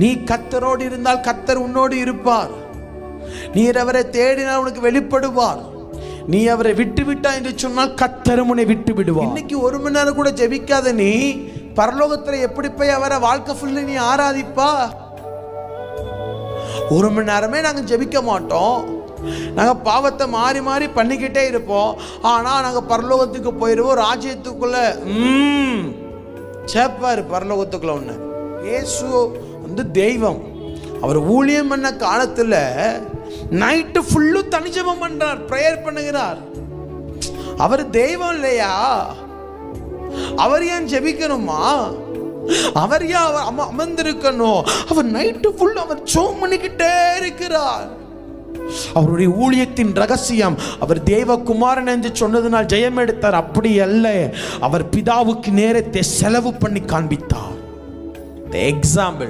நீ கத்தரோடு இருந்தால் கத்தர் உன்னோடு இருப்பார். நீர் அவரை தேடினால் உனக்கு வெளிப்படுவார். நீ அவரை விட்டு விட்டா என்று சொன்னால் கத்தரும் உன்னை விட்டு விடுவார் இன்னைக்கு ஒரு மணி நேரம் கூட ஜெபிக்காத நீ பரலோகத்துல எப்படி போய் அவரை வாழ்க்கை ஃபுல்லு நீ ஆராதிப்பா? ஒரு மணி நேரமே நாங்கள் ஜெபிக்க மாட்டோம். நாங்கள் பாவத்தை மாறி மாறி பண்ணிக்கிட்டே இருப்போம். ஆனால் நாங்கள் பரலோகத்துக்கு போயிடுவோம் ராஜ்யத்துக்குள்ள. உம் சேப்பார் பரலோகத்துக்குள்ள ஒன்று இயேசு வந்து தெய்வம். அவர் ஊழியம் பண்ண காலத்தில் நைட்டு ஃபுல்லும் தனிஜபம் பண்ணுறார் ப்ரேயர் பண்ணுகிறார். அவர் தெய்வம் இல்லையா? அவர் ஏன் ஜெபிக்கணுமா? அவர் ஏன் அவர் அம அமர்ந்திருக்கணும்? அவர் நைட்டு ஃபுல் அவர் ஜோம் பண்ணிக்கிட்டே இருக்கிறார். அவருடைய ஊழியத்தின் ரகசியம் அவர் தேவகுமாரன் என்று சொன்னதுனால் ஜெயம் எடுத்தார் அப்படி அல்ல. அவர் பிதாவுக்கு நேரத்தை செலவு பண்ணி காண்பித்தார். The example.